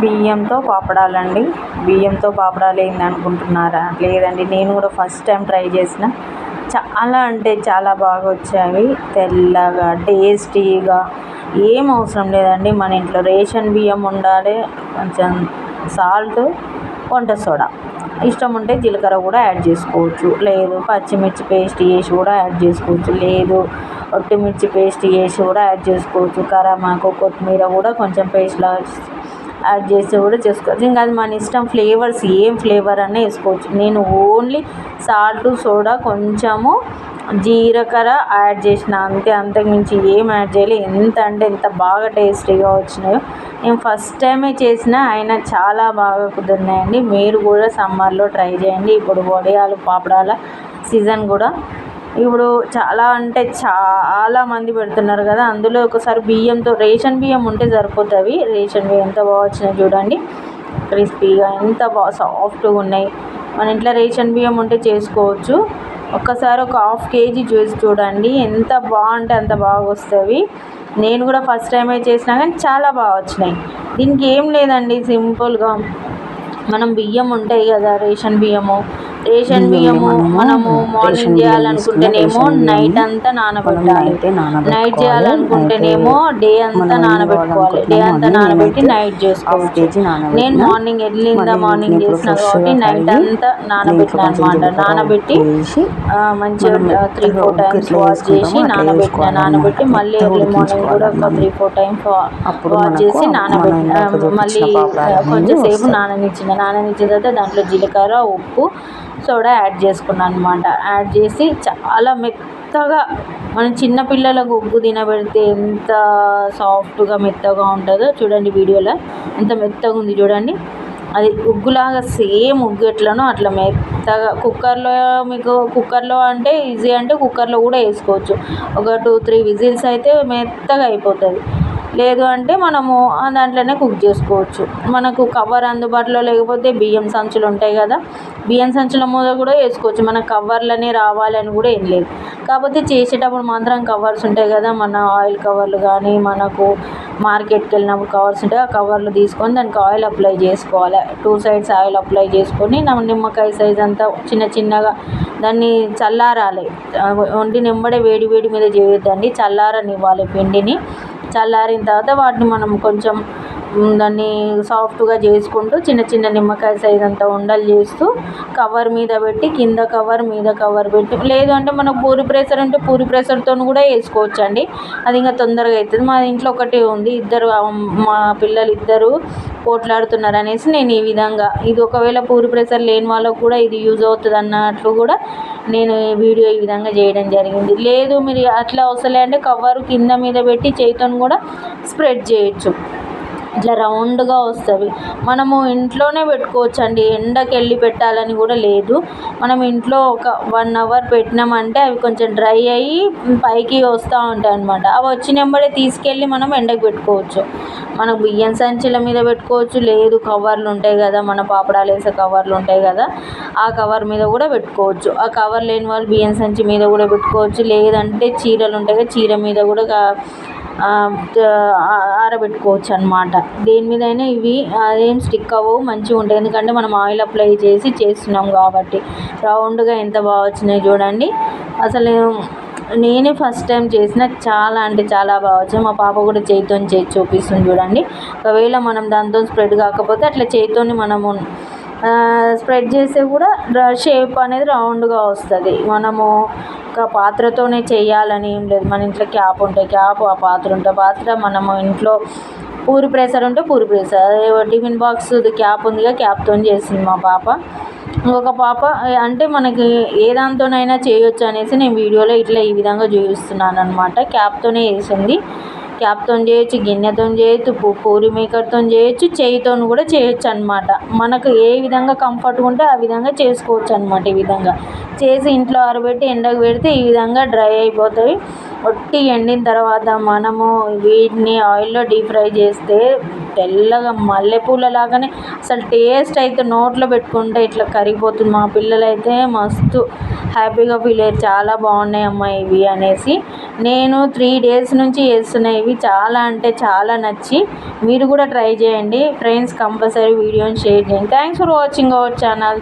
బియ్యంతో పాపడాలండి. బియ్యంతో పాపడాలు ఏంది అనుకుంటున్నారా? లేదండి నేను కూడా ఫస్ట్ టైం ట్రై చేసిన. చాలా అంటే చాలా బాగా వచ్చాయి. తెల్లగా టేస్టీగా ఏం అవసరం లేదండి. మన ఇంట్లో రేషన్ బియ్యం ఉండాలి కొంచెం సాల్ట్ వంట సోడా. ఇష్టం ఉంటే జీలకర్ర కూడా యాడ్ చేసుకోవచ్చు. లేదు పచ్చిమిర్చి పేస్ట్ వేసి కూడా యాడ్ చేసుకోవచ్చు. లేదు ఒట్టిమిర్చి పేస్ట్ వేసి కూడా యాడ్ చేసుకోవచ్చు. కరామాకు కొత్తిమీర కూడా కొంచెం పేస్ట్లా యాడ్ చేసి కూడా చేసుకోవచ్చు. ఇంకా అది మన ఇష్టం ఫ్లేవర్స్ ఏం ఫ్లేవర్ అన్నా వేసుకోవచ్చు. నేను ఓన్లీ సాల్ట్ సోడా కొంచెము జీలకర్ర యాడ్ చేసిన అంతే. అంతకుమించి ఏం యాడ్ చేయలే. ఎంత అంటే ఎంత బాగా టేస్టీగా వచ్చినాయో. నేను ఫస్ట్ టైమే చేసిన ఆయన చాలా బాగా కుదిరినాయండి. మీరు కూడా సమ్మర్లో ట్రై చేయండి. ఇప్పుడు వడియాలు పాపడాల సీజన్ కూడా ఇప్పుడు చాలా అంటే చాలా మంది పెడుతున్నారు కదా అందులో ఒకసారి బియ్యంతో రేషన్ బియ్యం ఉంటే సరిపోతుంది. రేషన్ బియ్యం ఎంత బాగా వచ్చినాయి చూడండి. క్రిస్పీగా ఎంత బాగా సాఫ్ట్గా ఉన్నాయి. మన ఇంట్లో రేషన్ బియ్యం ఉంటే చేసుకోవచ్చు. ఒక్కసారి ఒక హాఫ్ కేజీ చేసి చూడండి. ఎంత బాగుంటే అంత బాగా వస్తుంది. నేను కూడా ఫస్ట్ టైమే చేసినా కానీ చాలా బాగా వచ్చినాయి. దీనికి ఏం లేదండి సింపుల్గా. మనం బియ్యం ఉంటాయి కదా రేషన్ బియ్యము. రేషన్ బియ్యము మనము మార్నింగ్ చేయాలనుకుంటేనేమో నైట్ అంతా నానబెట్టాలి. నైట్ చేయాలనుకుంటేనేమో డే అంతా నానబెట్టుకోవాలి. డే అంతా నానబెట్టి నైట్ చేసుకోవచ్చు. నేను మార్నింగ్ ఎర్లీంద మార్నింగ్ చేసిన కాబట్టి నైట్ అంతా నానబెట్టిన అనమాట. నానబెట్టి మంచిగా త్రీ ఫోర్ టైమ్స్ వాష్ చేసి నానబెట్టిన నానబెట్టి మళ్ళీ ఎర్లీ మార్నింగ్ కూడా ఒక త్రీ ఫోర్ టైమ్స్ వాష్ చేసి నానబెట్టిన మళ్ళీ కొంచెం సేపు నాననిచ్చిన నాననిచ్చిన తర్వాత దాంట్లో జీలకర్ర ఉప్పు సోడా యాడ్ చేసుకున్నాను అనమాట యాడ్ చేసి చాలా మెత్తగా మనం చిన్నపిల్లలకు ఉగ్గు తినబెడితే ఎంత సాఫ్ట్గా మెత్తగా ఉంటుందో చూడండి వీడియోలో. ఎంత మెత్తగా ఉంది చూడండి. అది ఉగ్గులాగా సేమ్ ఉగ్గు ఎట్లనో అట్లా మెత్తగా కుక్కర్లో మీకు కుక్కర్లో అంటే ఈజీ అంటే కుక్కర్లో కూడా వేసుకోవచ్చు. ఒక టూ త్రీ విజిల్స్ అయితే మెత్తగా అయిపోతుంది. లేదు అంటే మనము దాంట్లోనే కుక్ చేసుకోవచ్చు. మనకు కవర్ అందుబాటులో లేకపోతే బియ్యం సంచులు ఉంటాయి కదా బియ్యం సంచుల మీద కూడా వేసుకోవచ్చు. మన కవర్లనే రావాలని కూడా ఏం లేదు. కాకపోతే చేసేటప్పుడు మాత్రం కవర్స్ ఉంటాయి కదా మన ఆయిల్ కవర్లు కానీ మనకు మార్కెట్కి వెళ్ళినప్పుడు కవర్స్ ఉంటాయి. ఆ కవర్లు తీసుకొని దానికి ఆయిల్ అప్లై చేసుకోవాలి. టూ సైడ్స్ ఆయిల్ అప్లై చేసుకొని నిమ్మకాయ సైజ్ అంతా చిన్న చిన్నగా దాన్ని చల్లారాలి. వండి నింబడే వేడి వేడి మీద చేయొద్దండి. చల్లారనివ్వాలి పిండిని. చల్లారిన తర్వాత వాటిని మనం కొంచెం దాన్ని సాఫ్ట్గా చేసుకుంటూ చిన్న చిన్న నిమ్మకాయ సైజ్ అంత ఉండలు చేస్తూ కవర్ మీద పెట్టి కింద కవర్ మీద కవర్ పెట్టి లేదు అంటే మనకు పూరి ప్రెషర్ ఉంటే పూరి ప్రెషర్తో కూడా వేసుకోవచ్చు అండి అది ఇంకా తొందరగా అవుతుంది మా ఇంట్లో ఒకటి ఉంది. ఇద్దరు మా పిల్లలు ఇద్దరు పోట్లాడుతున్నారు అనేసి నేను ఈ విధంగా ఇది ఒకవేళ పూరి ప్రెషర్ లేని వాళ్ళకు కూడా ఇది యూజ్ అవుతుంది అన్నట్లు కూడా నేను ఈ వీడియో ఈ విధంగా చేయడం జరిగింది. లేదు మీరు అట్లా అవసరం అంటే కవర్ కింద మీద పెట్టి చేతితో కూడా స్ప్రెడ్ చేయొచ్చు. ఇట్లా రౌండ్గా వస్తుంది. మనము ఇంట్లోనే పెట్టుకోవచ్చు అండి ఎండకి వెళ్ళి పెట్టాలని కూడా లేదు. మనం ఇంట్లో ఒక వన్ అవర్ పెట్టినామంటే అవి కొంచెం డ్రై అయ్యి పైకి వస్తూ ఉంటాయి అనమాట అవి వచ్చినప్పుడే తీసుకెళ్ళి మనం ఎండకు పెట్టుకోవచ్చు. మనం బియ్యం సంచుల మీద పెట్టుకోవచ్చు. లేదు కవర్లు ఉంటాయి కదా మన పాపడాలు వేసే కవర్లు ఉంటాయి కదా ఆ కవర్ మీద కూడా పెట్టుకోవచ్చు. ఆ కవర్ లేని వాళ్ళు బియ్యం సంచి మీద కూడా పెట్టుకోవచ్చు. లేదంటే చీరలు ఉంటాయి కదా చీర మీద కూడా ఆరబెట్టుకోవచ్చు అనమాట దేని మీదైనా ఇవి అదేం స్టిక్ అవ్వవు మంచిగా ఉంటాయి. ఎందుకంటే మనం ఆయిల్ అప్లై చేసి చేస్తున్నాం కాబట్టి. రౌండ్గా ఎంత బాగా వచ్చినాయి చూడండి. అసలు నేనే ఫస్ట్ టైం చేసిన చాలా అంటే చాలా బాగా వచ్చాయి మా పాప కూడా చేతితో చేసి చూపిస్తుంది చూడండి. ఒకవేళ మనం దాంతో స్ప్రెడ్ కాకపోతే అట్లా చేతితోని మనము స్ప్రెడ్ చేస్తే కూడా షేప్ అనేది రౌండ్గా వస్తుంది. మనము ఒక పాత్రతోనే చేయాలని ఏం లేదు. మన ఇంట్లో క్యాప్ ఉంటే క్యాప్ ఆ పాత్ర ఉంటే పాత్ర. మనము ఇంట్లో పూరి ప్రెసర్ ఉంటే puri presser tiffin box cap ఉందిగా క్యాప్తో చేసింది మా పాప. ఇంకొక పాప అంటే మనకి ఏ దాంతోనైనా చేయొచ్చు అనేసి నేను వీడియోలో ఇట్లా ఈ విధంగా చూపిస్తున్నాను అనమాట క్యాప్తోనే వేసింది క్యాప్తో చేయొచ్చు గిన్నెతో చేయొచ్చు పూరి మేకర్తో చేయొచ్చు చేయితో కూడా చేయొచ్చు అనమాట మనకు ఏ విధంగా కంఫర్ట్గా ఉంటే ఆ విధంగా చేసుకోవచ్చు అనమాట ఈ విధంగా. చేసి ఇంట్లో ఆరబెట్టి ఎండకు పెడితే ఈ విధంగా డ్రై అయిపోతాయి. ఒట్టి ఎండిన తర్వాత మనము వీటిని ఆయిల్లో డీప్ ఫ్రై చేస్తే తెల్లగా మల్లెపూల లాగానే అసలు టేస్ట్ అయితే నోట్లో పెట్టుకుంటే ఇట్లా కరిగిపోతుంది. మా పిల్లలైతే మస్తు హ్యాపీగా ఫీల్ అయ్యారు. చాలా బాగున్నాయి అమ్మ ఇవి అనేసి. నేను త్రీ డేస్ నుంచి వేస్తున్నాయి ఇవి చాలా అంటే చాలా నచ్చి మీరు కూడా ట్రై చేయండి. ఫ్రెండ్స్ కంపల్సరీ వీడియోని షేర్ చేయండి. Thanks for watching our channel